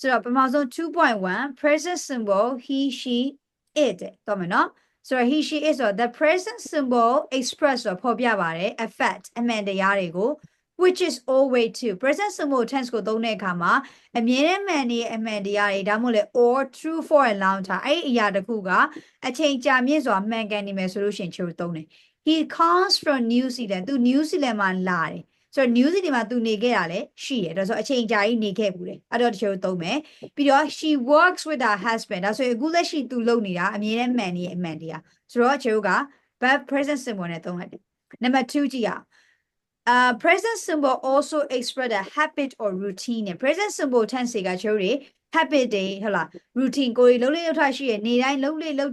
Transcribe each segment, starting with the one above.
ဆိုတော့ပထမဆုံး2.1 present symbol he she it တော့မယ်နော်ဆိုတော့ he she it ဆိုတော့ the present symbol express ဆိုတော့ဖော်ပြပါတယ် effect အမှန်တရားတွေကို which is always to present symbol tense ကိုသုံးတဲ့အခါမှာအမြဲတမ်းမှန်နေအမှန်တရားတွေဒါမှမဟုတ်လေ or true for a long time အဲ့ဒီအရာတစ်ခုကအချိန်ကြာမြင့်စွာမှန်ကန်နေမယ်ဆိုလို့ရှိရင်ချို့သုံးတယ် he comes from new zealand သူ new zealand မှာလာတယ် ဆိုတော့ new zealand မှာသူနေခဲ့တာလည်းရှိတယ်ဒါဆိုအချိန်ကြာကြီးနေခဲ့ဘူးလေအဲ့တော့တချို့သုံးမယ်ပြီးတော့ she works with her husband ဒါဆိုရင်အခုလက်ရှိသူလုပ်နေတာအမြဲတမ်းမှန်နေအမှန်တရားဆိုတော့ချို့က verb present symbol နဲ့သုံးလိုက်တယ်နံပါတ်2ကြည့်အောင် uh present symbol also express a habit or routine နဲ့ present symbol tense တွေကချိုးတွေ habit တွေဟုတ်လား routine ကိုယ်လုံးလေးလောက်ထားရှိရနေတိုင်းလုံးလေးလုံး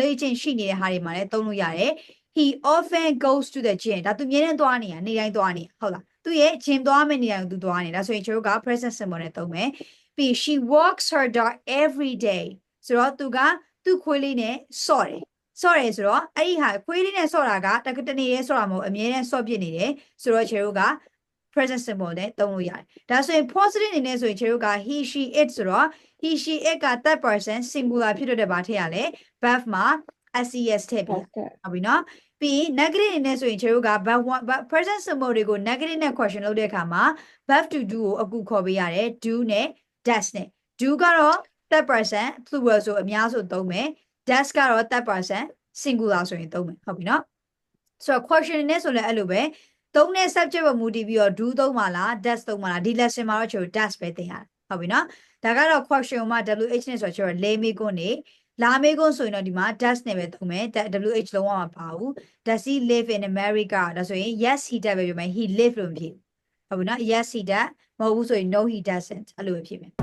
လေးချင်းရှိနေတဲ့ဟာတွေမှာလည်းသုံးလို့ရတယ် he often goes to the gym ဒါသူမြဲတမ်းသွားနေတာနေတိုင်းသွားနေတာဟုတ်လားသူရဲ့ gym သွားမယ့်နေတိုင်းကိုသူသွားနေတာဆိုရင်ချိုးက present symbol နဲ့သုံးမယ်ပြီး she walks her dog every day ဆိုတော့သူကသူ့ခွေးလေးနဲ့ဆော့တယ်ဆော့တယ်ဆိုတော့အဲ့ဒီဟာခွေးလေးနဲ့ဆော့တာကတကတနေရဲဆော့တာမဟုတ်အမြဲတမ်းဆော့ပြစ်နေတယ်ဆိုတော့ချေတို့က present symbol နဲ့သုံးလို့ရတယ်ဒါဆိုရင် positive အနေနဲ့ဆိုရင်ချေတို့က he she it ဆိုတော့ he she it က third person singular ဖြစ်တဲ့ဘာထည့်ရလဲ verb မှာ ses ထည့်ပြီးဟုတ်ပြီနော်ပြီး negative အနေနဲ့ဆိုရင်ချေတို့က verb one verb present symbol တွေကို negative နဲ့ question လုပ်တဲ့အခါမှာ verb to do ကိုအကူခေါ်ပေးရတယ် do နဲ့ does နဲ့ do ကတော့ third person plural ဆိုအများဆိုသုံးမယ် does ကတော့ third person singular ဆိုရင်သုံးမယ်ဟုတ်ပြီနော်ဆိုတော့ question နဲ့ဆိုလည်းအဲ့လိုပဲသုံးတဲ့ subject ပေါ်မူတည်ပြီးတော့ do သုံးပါလား does သုံးပါလားဒီ lesson မှာတော့ကျွန်တော် does ပဲသင်ရတယ်ဟုတ်ပြီနော်ဒါကတော့ question မှာ wh နဲ့ဆိုတော့ကျွန်တော်လေးမေးခွန်းနေ လာမေးခွန်းဆိုရင်တော့ဒီမှာ does နဲ့ပဲသုံးမယ် wh လုံးဝမပါဘူး does he live in america ဒါဆိုရင် yes he does ပဲပြောမယ် he live လို့မဖြစ်ဘူးဟုတ်ပြီနော် yes he does မဟုတ်ဘူးဆိုရင် no he doesn't အဲ့လိုပဲဖြစ်မယ်